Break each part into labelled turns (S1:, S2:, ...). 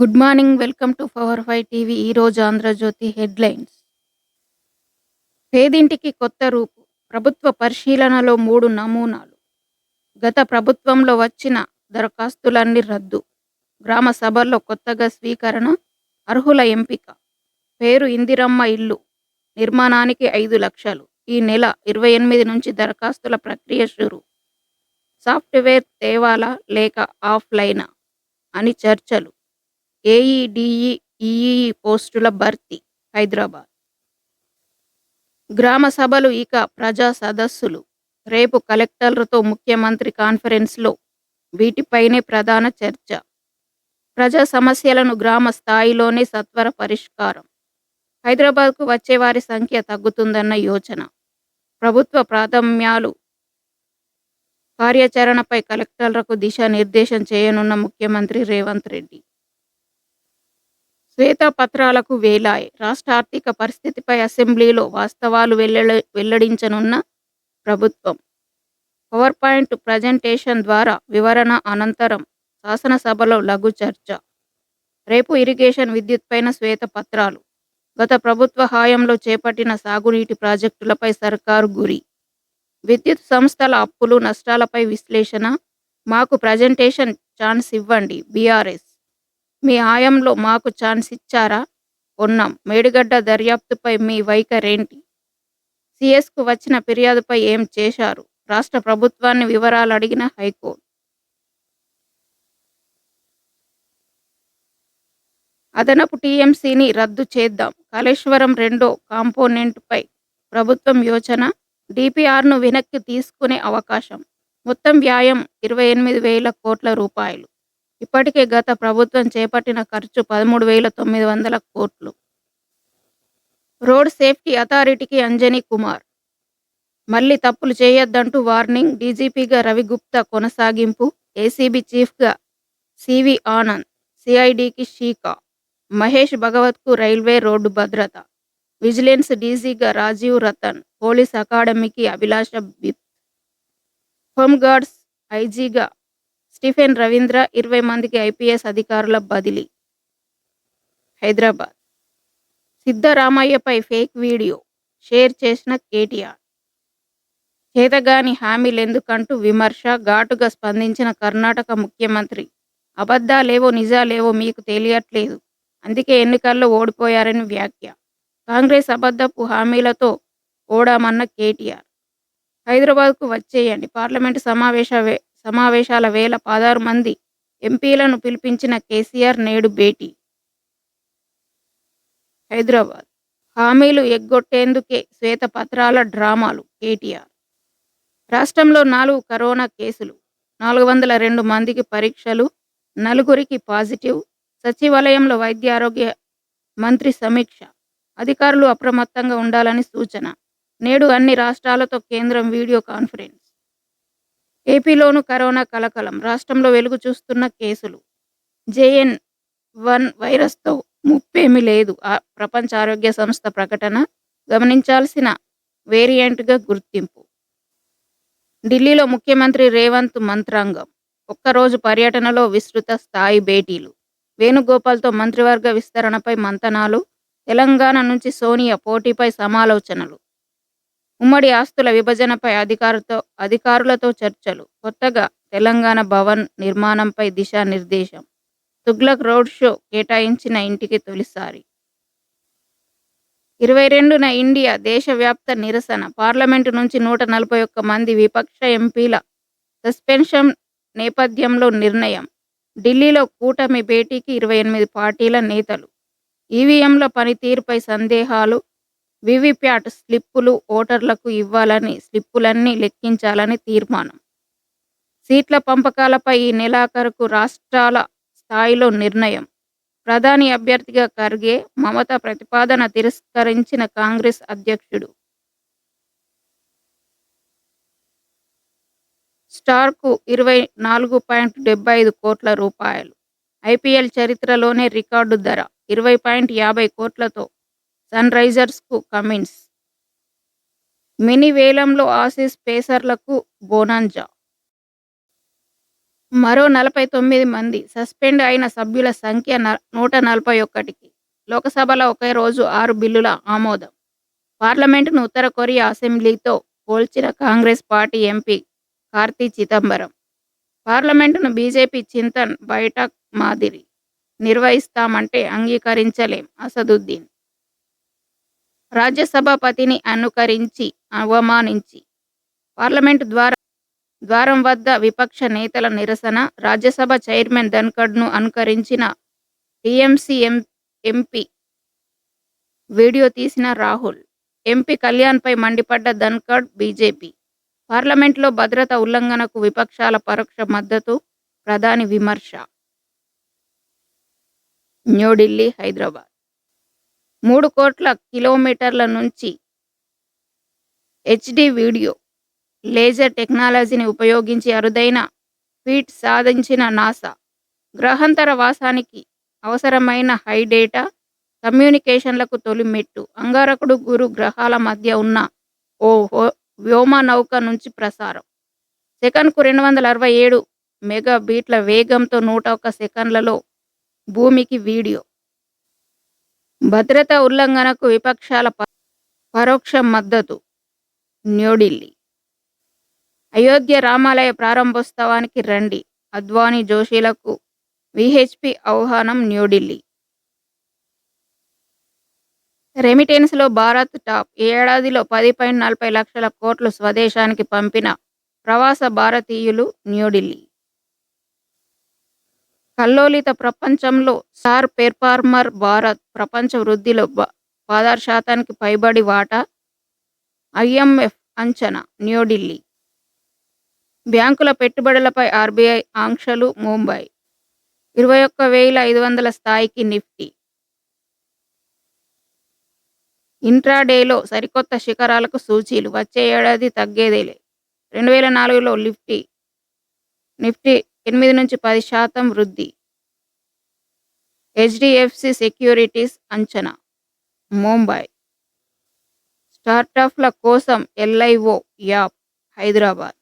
S1: Good morning welcome to power five TV. ఈరోజు Andhra Jyothi headlines. పేదింటికి కొత్త రూపు. ప్రభుత్వ పరిశీలనలో మూడు నమూనాలు. గత ప్రభుత్వంలో వచ్చిన దరఖాస్తులన్నీ రద్దు. గ్రామ సభల్లో కొత్తగా స్వీకరణ అర్హుల ఎంపిక. పేరు ఇందిరమ్మ ఇల్లు. నిర్మాణానికి ఐదు లక్షలు. ఈ నెల ఇరవై ఎనిమిది నుంచి దరఖాస్తుల ప్రక్రియ షురు. సాఫ్ట్వేర్ తేవాలా లేక ఆఫ్లైనా? అని చర్చలు. ఏఈడిఈ ఈఈ పోస్టుల భర్తీ హైదరాబాద్. గ్రామ సభలు ఇక ప్రజా సదస్సులు. రేపు కలెక్టర్లతో ముఖ్యమంత్రి కాన్ఫరెన్స్లో వీటిపైనే ప్రధాన చర్చ. ప్రజా సమస్యలను గ్రామ స్థాయిలోనే సత్వర పరిష్కారం. హైదరాబాద్కు వచ్చే వారి సంఖ్య తగ్గుతుందన్న యోచన. ప్రభుత్వ ప్రాథమ్యాలు కార్యాచరణపై కలెక్టర్లకు దిశానిర్దేశం చేయనున్న ముఖ్యమంత్రి రేవంత్ రెడ్డి. శ్వేతపత్రాలకు వేలాయ్. రాష్ట్ర ఆర్థిక పరిస్థితిపై అసెంబ్లీలో వాస్తవాలు వెల్లడి వెల్లడించనున్న ప్రభుత్వం. పవర్ పాయింట్ ప్రజెంటేషన్ ద్వారా వివరణ అనంతరం శాసనసభలో లఘు చర్చ. రేపు ఇరిగేషన్ విద్యుత్ పైన శ్వేతపత్రాలు. గత ప్రభుత్వ హాయంలో చేపట్టిన సాగునీటి ప్రాజెక్టులపై సర్కారు గురి. విద్యుత్ సంస్థల అప్పులు నష్టాలపై విశ్లేషణ. మాకు ప్రజెంటేషన్ ఛాన్స్ ఇవ్వండి బీఆర్ఎస్. మీ హాయంలో మాకు ఛాన్స్ ఇచ్చారా? ఉన్నాం. మేడిగడ్డ దర్యాప్తుపై మీ వైఖరేంటి? సిఎస్కు వచ్చిన ఫిర్యాదుపై ఏం చేశారు? రాష్ట్ర ప్రభుత్వాన్ని వివరాలు అడిగిన హైకోర్టు. అదనపు టీఎంసీని రద్దు చేద్దాం. కాళేశ్వరం రెండో కాంపోనెంట్పై ప్రభుత్వం యోచన డిపిఆర్ను వెనక్కి తీసుకునే అవకాశం. మొత్తం వ్యాయం ఇరవై ఎనిమిది వేల కోట్ల రూపాయలు. ఇప్పటికే గత ప్రభుత్వం చేపట్టిన ఖర్చు పదమూడు వేల తొమ్మిది వందల కోట్లు. రోడ్ సేఫ్టీ అథారిటీకి అంజనీ కుమార్. మళ్ళీ తప్పులు చేయొద్దంటూ వార్నింగ్ డీజీపీగా రవిగుప్తా కొనసాగింపు ఏసీబీ చీఫ్గా సివి ఆనంద్ సిఐడికి షీకా మహేష్ భగవత్కు రైల్వే రోడ్డు భద్రత విజిలెన్స్ డీజీగా రాజీవ్ రతన్ పోలీస్ అకాడమీకి అభిలాష బిప్ హోంగార్డ్స్ ఐజీగా స్టీఫెన్ రవీంద్ర ఇరవై మందికి ఐపీఎస్ అధికారుల బదిలీ. హైదరాబాద్. సిద్ధరామయ్యపై ఫేక్ వీడియో షేర్ చేసిన కేటీఆర్. చేతగాని హామీలెందుకంటూ విమర్శ ఘాటుగా స్పందించిన కర్ణాటక ముఖ్యమంత్రి. అబద్ధాలేవో నిజాలేవో మీకు తెలియట్లేదు. అందుకే ఎన్నికల్లో ఓడిపోయారని వ్యాఖ్య. కాంగ్రెస్ అబద్ధపు హామీలతో ఓడామన్న కేటీఆర్. హైదరాబాద్కు వచ్చేయండి. పార్లమెంటు సమావేశ సమావేశాల వేల పదహారు మంది ఎంపీలను పిలిపించిన కేసీఆర్ నేడు భేటీ. హైదరాబాద్. హామీలు ఎగ్గొట్టేందుకే శ్వేతపత్రాల డ్రామాలు కేటీఆర్. రాష్ట్రంలో నాలుగు కరోనా కేసులు నాలుగు వందల రెండు మందికి పరీక్షలు నలుగురికి పాజిటివ్ సచివాలయంలో వైద్య ఆరోగ్య మంత్రి సమీక్ష అధికారులు అప్రమత్తంగా ఉండాలని సూచన. నేడు అన్ని రాష్ట్రాలతో కేంద్రం వీడియో కాన్ఫరెన్స్. ఏపీలోను కరోనా కలకలం. రాష్ట్రంలో వెలుగు చూస్తున్న కేసులు. జేఎన్ వన్ వైరస్తో ముప్పేమీ లేదు. ఆ ప్రపంచ ఆరోగ్య సంస్థ ప్రకటన గమనించాల్సిన వేరియంట్గా గుర్తింపు. ఢిల్లీలో ముఖ్యమంత్రి రేవంత్ మంత్రాంగం. ఒక్కరోజు పర్యటనలో విస్తృత స్థాయి భేటీలు. వేణుగోపాల్తో మంత్రివర్గ విస్తరణపై మంతనాలు. తెలంగాణ నుంచి సోనియా పోటీపై సమాలోచనలు. ఉమ్మడి ఆస్తుల విభజనపై అధికారులతో అధికారులతో చర్చలు. కొత్తగా తెలంగాణ భవన్ నిర్మాణంపై దిశానిర్దేశం. తుగ్లక్ రోడ్ షో కేటాయించిన ఇంటికి తొలిసారి. ఇరవై రెండున ఇండియా దేశవ్యాప్త నిరసన. పార్లమెంటు నుంచి నూట నలభై ఒక్క మంది విపక్ష ఎంపీల సస్పెన్షన్ నేపథ్యంలో నిర్ణయం. ఢిల్లీలో కూటమి భేటీకి ఇరవై ఎనిమిది పార్టీల నేతలు. ఈవీఎంల పనితీరుపై సందేహాలు వివిప్యాట్ స్లిప్పులు ఓటర్లకు ఇవ్వాలని స్లిప్పులన్నీ లెక్కించాలని తీర్మానం. సీట్ల పంపకాలపై ఈ నెలాఖరుకు రాష్ట్రాల స్థాయిలో నిర్ణయం. ప్రధాని అభ్యర్థిగా ఖర్గే మమత ప్రతిపాదన తిరస్కరించిన కాంగ్రెస్ అధ్యక్షుడు. స్టార్కు ఇరవై నాలుగు పాయింట్ డెబ్బై ఐదు కోట్ల రూపాయలు. ఐపీఎల్ చరిత్రలోనే రికార్డు ధర ఇరవై పాయింట్ యాభై కోట్లతో సన్ రైజర్స్కు కమిన్స్. మినీ వేలంలో ఆసీస్ పేసర్లకు బోనాంజా. మరో నలభై తొమ్మిది మంది సస్పెండ్ అయిన సభ్యుల సంఖ్య నూట నలభై ఒక్కటికి లోకసభలో ఒకే రోజు ఆరు బిల్లుల ఆమోదం. పార్లమెంటును ఉత్తర కొరియా అసెంబ్లీతో పోల్చిన Congress party MP Karti Chidambaram. పార్లమెంటును BJP Chintan Baithak మాదిరి నిర్వహిస్తామంటే అంగీకరించలేం అసదుద్దీన్. రాజ్యసభాపతిని అనుకరించి అవమానించి. పార్లమెంటు ద్వారా ద్వారం వద్ద విపక్ష నేతల నిరసన రాజ్యసభ చైర్మన్ ధన్ఖడ్ను అనుకరించిన టీఎంసీ ఎం ఎంపీ వీడియో తీసిన రాహుల్ ఎంపీ కళ్యాణ్పై మండిపడ్డ ధన్కడ్ బీజేపీ. పార్లమెంట్లో భద్రత ఉల్లంఘనకు విపక్షాల పరోక్ష మద్దతు ప్రధాని విమర్శ. న్యూఢిల్లీ హైదరాబాద్. మూడు కోట్ల కిలోమీటర్ల నుంచి హెచ్డి వీడియో. లేజర్ టెక్నాలజీని ఉపయోగించి అరుదైన ఫీట్ సాధించిన నాసా. గ్రహాంతర వాసానికి అవసరమైన హై డేటా కమ్యూనికేషన్లకు తొలి మెట్టు. అంగారకుడు గురు గ్రహాల మధ్య ఉన్న ఓ హో- వ్యోమ నౌక నుంచి ప్రసారం. సెకన్కు రెండు వందల అరవై ఏడు మెగా బీట్ల వేగంతో నూట ఒక్క సెకన్లలో భూమికి వీడియో. భద్రతా ఉల్లంఘనకు విపక్షాల ప- పరోక్ష మద్దతు. న్యూఢిల్లీ అయోధ్య రామాలయ ప్రారంభోత్సవానికి రండి. అద్వానీ జోషిలకు విహెచ్పి ఆహ్వానం న్యూఢిల్లీ రెమిటెన్స్లో భారత్ టాప్. ఈ ఏడాదిలో పది పాయింట్ నలభై లక్షల కోట్లు స్వదేశానికి పంపిన ప్రవాస భారతీయులు న్యూఢిల్లీ కల్లోలిత ప్రపంచంలో సార్ పెర్ఫార్మర్ భారత్ ప్రపంచ వృద్ధిలో పదహారు శాతానికి పైబడి వాటా ఐఎంఎఫ్ అంచనా న్యూఢిల్లీ. బ్యాంకుల పెట్టుబడులపై ఆర్బీఐ ఆంక్షలు ముంబై. ఇరవై ఒక్క వేల ఐదు వందల స్థాయికి నిఫ్టీ. ఇంట్రాడేలో సరికొత్త శిఖరాలకు సూచీలు. వచ్చే ఏడాది తగ్గేదేలే. రెండు వేల నాలుగులో నిఫ్టీ నిఫ్టీ ఎనిమిది నుంచి పది శాతం వృద్ధి. హెచ్డిఎఫ్సి సెక్యూరిటీస్ అంచనా. ముంబై. స్టార్టప్ల కోసం ఎల్ఐఓ యాప్ హైదరాబాద్.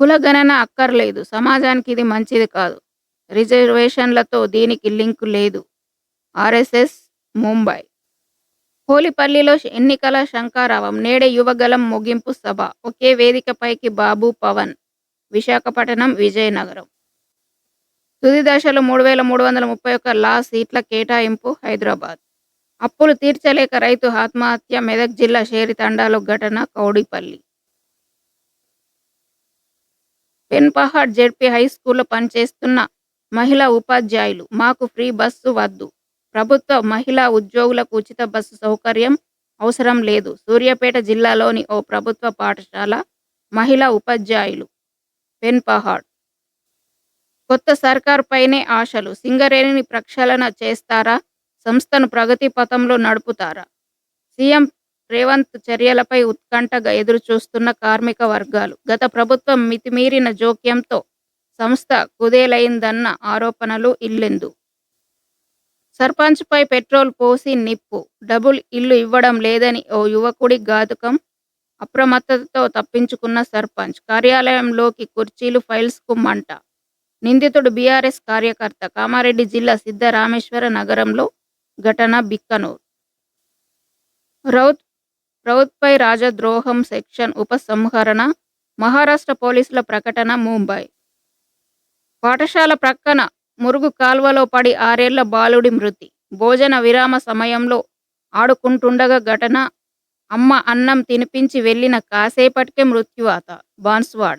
S1: కుల గణన అక్కర్లేదు. సమాజానికి ఇది మంచిది కాదు. రిజర్వేషన్లతో దీనికి లింక్ లేదు. ఆర్ఎస్ఎస్ ముంబై. పోలిపల్లిలో ఎన్నికల శంకారావం. నేడే యువగలం ముగింపు సభ. ఒకే వేదికపైకి బాబు పవన్. విశాఖపట్నం విజయనగరం. తుది దశలో మూడు వేల మూడు వందల ముప్పై ఒక్క లా సీట్ల కేటాయింపు హైదరాబాద్. అప్పులు తీర్చలేక రైతు ఆత్మహత్య మెదక్ జిల్లా షేరి తండాలో ఘటన కౌడిపల్లి. పెన్పహాడ్ జెడ్పీ హై స్కూల్లో పనిచేస్తున్న మహిళా ఉపాధ్యాయులు మాకు ఫ్రీ బస్సు వద్దు. ప్రభుత్వ మహిళా ఉద్యోగులకు ఉచిత బస్సు సౌకర్యం అవసరం లేదు. సూర్యాపేట జిల్లాలోని ఓ ప్రభుత్వ పాఠశాల మహిళా ఉపాధ్యాయులు పెన్ పహాడ్. కొత్త సర్కార్పైనే ఆశలు. సింగరేణిని ప్రక్షాళన చేస్తారా? సంస్థను ప్రగతి పథంలో నడుపుతారా? సీఎం రేవంత్ చర్యలపై ఉత్కంఠగా ఎదురుచూస్తున్న కార్మిక వర్గాలు. గత ప్రభుత్వం మితిమీరిన జోక్యంతో సంస్థ కుదేలైందన్న ఆరోపణలు ఇల్లెందు. సర్పంచ్పై పెట్రోల్ పోసి నిప్పు. డబుల్ ఇల్లు ఇవ్వడం లేదని ఓ యువకుడి ఘాతుకం. అప్రమత్తతతో తప్పించుకున్న సర్పంచ్. కార్యాలయంలోకి కుర్చీలు ఫైల్స్కు మంట నిందితుడు బీఆర్ఎస్ కార్యకర్త కామారెడ్డి జిల్లా సిద్ధరామేశ్వర నగరంలో ఘటన బిక్కనూర్. రౌత్ రౌత్పై రాజద్రోహం సెక్షన్ ఉపసంహరణ మహారాష్ట్ర పోలీసుల ప్రకటన ముంబై. పాఠశాల ప్రక్కన మురుగు కాల్వలో పడి ఆరేళ్ళ బాలుడి మృతి. భోజన విరామ సమయంలో ఆడుకుంటుండగా ఘటన అమ్మ అన్నం తినిపించి వెళ్ళిన కాసేపటికే మృత్యువాత బాన్స్వాడ.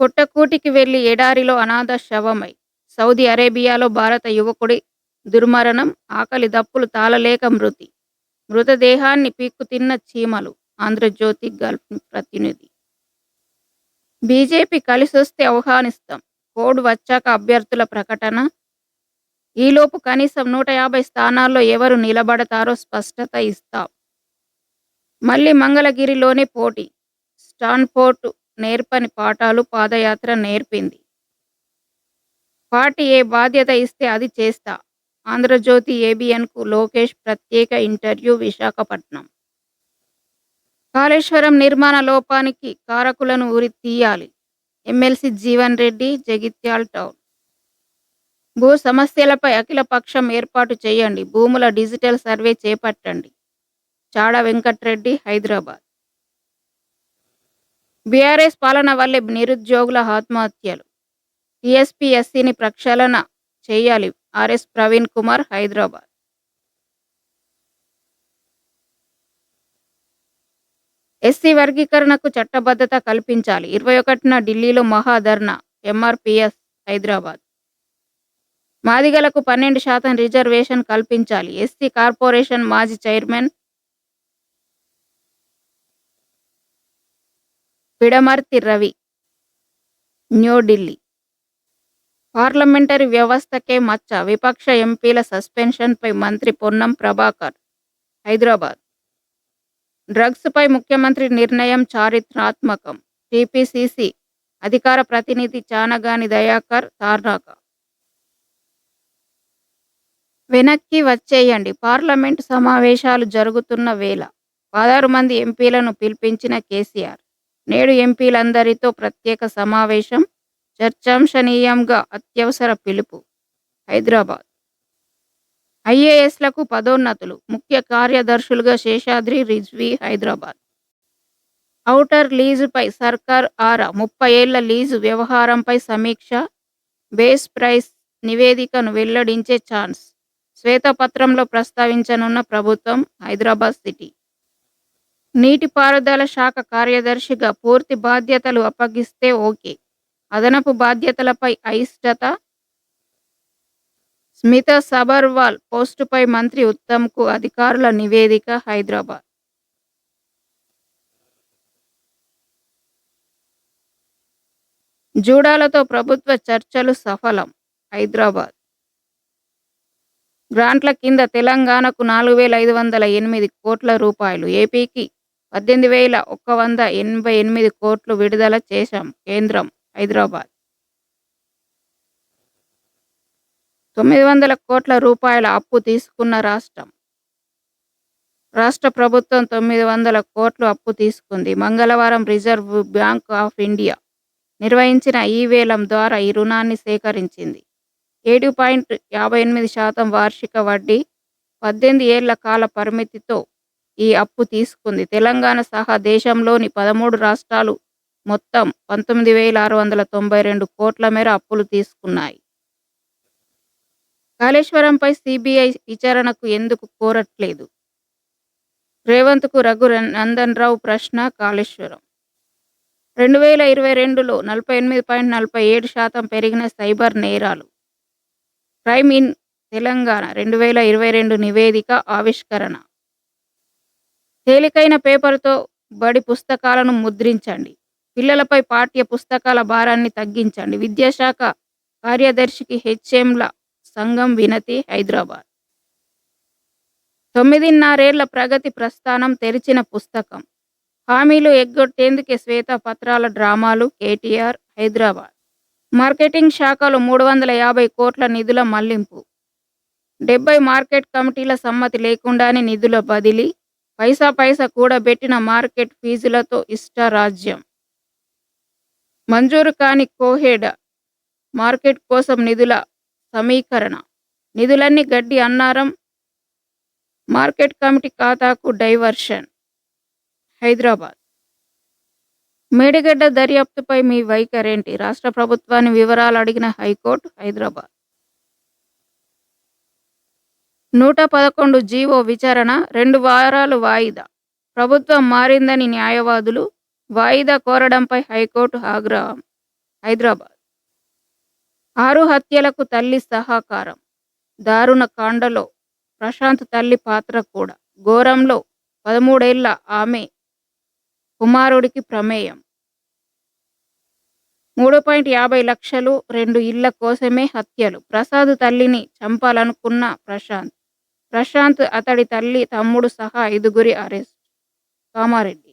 S1: పుట్టకూటికి వెళ్ళి ఎడారిలో అనాథ శవమై సౌదీ అరేబియాలో భారత యువకుడి దుర్మరణం ఆకలి దప్పులు తాళలేక మృతి. మృతదేహాన్ని పీక్కు తిన్న చీమలు ఆంధ్రజ్యోతి గల్ఫ్ ప్రతినిధి. బీజేపీ కలిసొస్తే ఆహ్వానిస్తాం కోడ్ వచ్చాక అభ్యర్థుల ప్రకటన. ఈలోపు కనీసం నూట యాభై స్థానాల్లో ఎవరు నిలబడతారో స్పష్టత ఇస్తాం. మళ్ళీ మంగళగిరిలోనే పోటీ. స్టాన్ఫోర్ట్ నేర్పని పాఠాలు పాదయాత్ర నేర్పింది. పార్టీ ఏ బాధ్యత ఇస్తే అది చేస్తా. ఆంధ్రజ్యోతి ఏబిఎన్కు లోకేష్ ప్రత్యేక ఇంటర్వ్యూ విశాఖపట్నం. కాళేశ్వరం నిర్మాణ లోపానికి కారకులను ఉరి తీయాలి. MLC Jeevan Reddy Jagtial town. భూ సమస్యలపై అఖిలపక్షం ఏర్పాటు చేయండి. భూముల డిజిటల్ సర్వే చేపట్టండి. చాడ వెంకట్రెడ్డి హైదరాబాద్. బీఆర్ఎస్ పాలన వల్లే నిరుద్యోగుల ఆత్మహత్యలు. టీఎస్పీ ఎస్సీని ప్రక్షాళన చేయాలి. ఆర్ఎస్ ప్రవీణ్ కుమార్ హైదరాబాద్. ఎస్సీ వర్గీకరణకు చట్టబద్ధత కల్పించాలి. ఇరవై ఒకటిన ఢిల్లీలో మహాధర్నా ఎంఆర్పిఎస్ హైదరాబాద్. మాదిగలకు పన్నెండు శాతం రిజర్వేషన్ కల్పించాలి. ఎస్సీ కార్పొరేషన్ మాజీ చైర్మన్ పిడమర్తి రవి న్యూఢిల్లీ పార్లమెంటరీ వ్యవస్థకే మచ్చ విపక్ష ఎంపీల సస్పెన్షన్పై మంత్రి పొన్నం ప్రభాకర్ హైదరాబాద్. డ్రగ్స్పై ముఖ్యమంత్రి నిర్ణయం చారిత్రాత్మకం టీపీసీసీ అధికార ప్రతినిధి చానగాని దయాకర్ తార్నాక. వెనక్కి వచ్చేయండి పార్లమెంటు సమావేశాలు జరుగుతున్న వేళ. పదహారు మంది ఎంపీలను పిలిపించిన కేసీఆర్. నేడు ఎంపీలందరితో ప్రత్యేక సమావేశం చర్చాంశనీయంగా అత్యవసర పిలుపు. హైదరాబాద్. ఐఏఎస్లకు పదోన్నతులు. ముఖ్య కార్యదర్శులుగా శేషాద్రి రిజ్వీ హైదరాబాద్. ఔటర్ లీజుపై సర్కార్ ఆరా ముప్పై ఏళ్ళ లీజు వ్యవహారంపై సమీక్ష. బేస్ ప్రైస్ నివేదికను వెల్లడించే ఛాన్స్. శ్వేతపత్రంలో ప్రస్తావించనున్న ప్రభుత్వం హైదరాబాద్ సిటీ. నీటిపారుదల శాఖ కార్యదర్శిగా పూర్తి బాధ్యతలు అప్పగిస్తే ఓకే. అదనపు బాధ్యతలపై అయిష్టత. స్మిత సబర్వాల్ పోస్టుపై మంత్రి ఉత్తమ్కు అధికారుల నివేదిక హైదరాబాద్. జూడాలతో ప్రభుత్వ చర్చలు సఫలం హైదరాబాద్. గ్రాంట్ల కింద తెలంగాణకు నాలుగు వేల ఐదు వందల ఎనిమిది కోట్ల రూపాయలు. ఏపీకి పద్దెనిమిది వేల ఒక్క వంద ఎనభై ఎనిమిది కోట్లు విడుదల చేశాం కేంద్రం హైదరాబాద్. తొమ్మిది వందల కోట్ల రూపాయల అప్పు తీసుకున్న రాష్ట్రం. రాష్ట్ర ప్రభుత్వం తొమ్మిది వందల కోట్లు అప్పు తీసుకుంది. మంగళవారం రిజర్వ్ బ్యాంక్ ఆఫ్ ఇండియా నిర్వహించిన ఈ వేలం ద్వారా ఈ రుణాన్ని సేకరించింది. ఏడు పాయింట్ యాభై ఎనిమిది శాతం వార్షిక వడ్డీ పద్దెనిమిది ఏళ్ళ కాల పరిమితితో ఈ అప్పు తీసుకుంది. తెలంగాణ సహా దేశంలోని పదమూడు రాష్ట్రాలు మొత్తం పంతొమ్మిది వేల ఆరు వందల తొంభై రెండు కోట్ల మేర అప్పులు తీసుకున్నాయి. కాళేశ్వరంపై సిబిఐ విచారణకు ఎందుకు కోరట్లేదు? రేవంత్కు రఘు నందన్ రావు ప్రశ్న కాళేశ్వరం. రెండు వేల ఇరవై రెండులో నలభై ఎనిమిది పాయింట్ నలభై ఏడు శాతం పెరిగిన సైబర్ నేరాలు. క్రైమ్ ఇన్ తెలంగాణ రెండు వేల ఇరవై రెండు నివేదిక ఆవిష్కరణ. తేలికైన పేపర్తో బడి పుస్తకాలను ముద్రించండి. పిల్లలపై పాఠ్య పుస్తకాల భారాన్ని తగ్గించండి. విద్యాశాఖ కార్యదర్శికి హెచ్ఎంల సంఘం వినతి హైదరాబాద్. తొమ్మిదిన్నరేళ్ళ ప్రగతి ప్రస్థానం తెరిచిన పుస్తకం. హామీలు ఎగ్గొట్టేందుకే శ్వేత పత్రాల డ్రామాలు కేటీఆర్ హైదరాబాద్. మార్కెటింగ్ శాఖలో మూడు వందల యాభై కోట్ల నిధుల మళ్ళింపు. డెబ్బై మార్కెట్ కమిటీల సమ్మతి లేకుండానే నిధుల బదిలీ పైసా పైసా కూడబెట్టిన మార్కెట్ ఫీజులతో ఇష్టరాజ్యం. మంజూరు కాని కోహెడ మార్కెట్ కోసం నిధుల సమీకరణ. నిధులన్నీ గడ్డి అన్నారం మార్కెట్ కమిటీ ఖాతాకు డైవర్షన్. హైదరాబాద్. మేడిగడ్డ దర్యాప్తుపై మీ వైఖరేంటి? రాష్ట్ర ప్రభుత్వాన్ని వివరాలు అడిగిన హైకోర్టు హైదరాబాద్. నూట పదకొండు జీవో విచారణ రెండు వారాలు వాయిదా. ప్రభుత్వం మారిందని న్యాయవాదులు వాయిదా కోరడంపై హైకోర్టు ఆగ్రహం. హైదరాబాద్. ఆరు హత్యలకు తల్లి సహకారం. దారుణ కాండలో ప్రశాంత్ తల్లి పాత్ర కూడా. ఘోరంలో పదమూడేళ్ళ ఆమె కుమారుడికి ప్రమేయం. మూడు పాయింట్ యాభై లక్షలు రెండు ఇళ్ళ కోసమే హత్యలు. ప్రసాద్ తల్లిని చంపాలనుకున్న ప్రశాంత్. ప్రశాంత్ అతడి తల్లి తమ్ముడు సహా ఐదుగురి అరెస్ట్. కామారెడ్డి.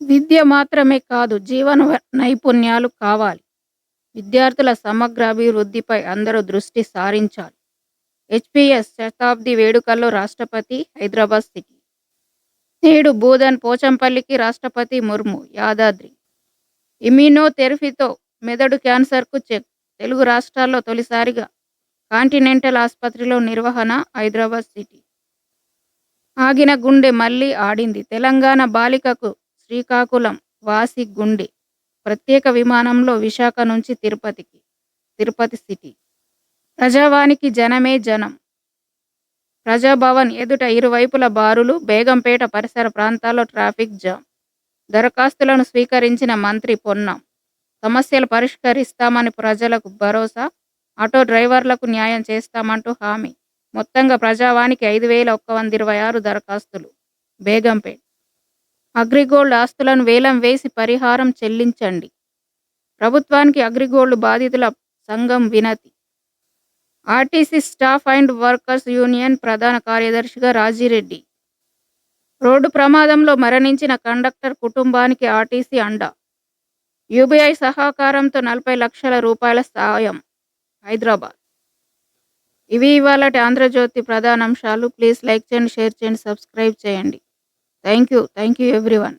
S1: విద్య మాత్రమే కాదు జీవన నైపుణ్యాలు కావాలి. విద్యార్థుల సమగ్ర అభివృద్ధిపై అందరూ దృష్టి సారించాలి. హెచ్పిఎస్ శతాబ్ది వేడుకల్లో రాష్ట్రపతి హైదరాబాద్ సిటీ. నేడు బూదన్ పోచంపల్లికి రాష్ట్రపతి ముర్ము యాదాద్రి. ఇమ్యునోథెరపీతో మెదడు క్యాన్సర్కు చెక్ తెలుగు రాష్ట్రాల్లో తొలిసారిగా కాంటినెంటల్ ఆసుపత్రిలో నిర్వహణ హైదరాబాద్ సిటీ. ఆగిన గుండె మళ్ళీ ఆడింది. తెలంగాణ బాలికకు శ్రీకాకుళం వాసి గుండె. ప్రత్యేక విమానంలో విశాఖ నుంచి తిరుపతికి తిరుపతి సిటీ. ప్రజావానికి జనమే జనం. ప్రజాభవన్ ఎదుట ఇరువైపుల బారులు బేగంపేట పరిసర ప్రాంతాల్లో ట్రాఫిక్ జామ్. దరఖాస్తులను స్వీకరించిన మంత్రి పొన్నం. సమస్యలు పరిష్కరిస్తామని ప్రజలకు భరోసా ఆటో డ్రైవర్లకు న్యాయం చేస్తామంటూ హామీ. మొత్తంగా ప్రజావానికి ఐదు వేల ఒక్క వంద ఇరవై ఆరు దరఖాస్తులు. బేగంపేట్. అగ్రిగోల్డ్ ఆస్తులను వేలం వేసి పరిహారం చెల్లించండి. ప్రభుత్వానికి అగ్రిగోల్డ్ బాధితుల సంఘం వినతి. RTC staff and workers union ప్రధాన కార్యదర్శిగా రాజిరెడ్డి. రోడ్డు ప్రమాదంలో మరణించిన కండక్టర్ కుటుంబానికి ఆర్టీసీ అండ. యూబీఐ సహకారంతో నలభై లక్షల రూపాయల సాయం. హైదరాబాద్. ఇవి ఇవాళ ఆంధ్రజ్యోతి ప్రధాన అంశాలు ప్లీజ్ లైక్ చేయండి షేర్ చేయండి సబ్స్క్రైబ్ చేయండి. Thank you. Thank you everyone.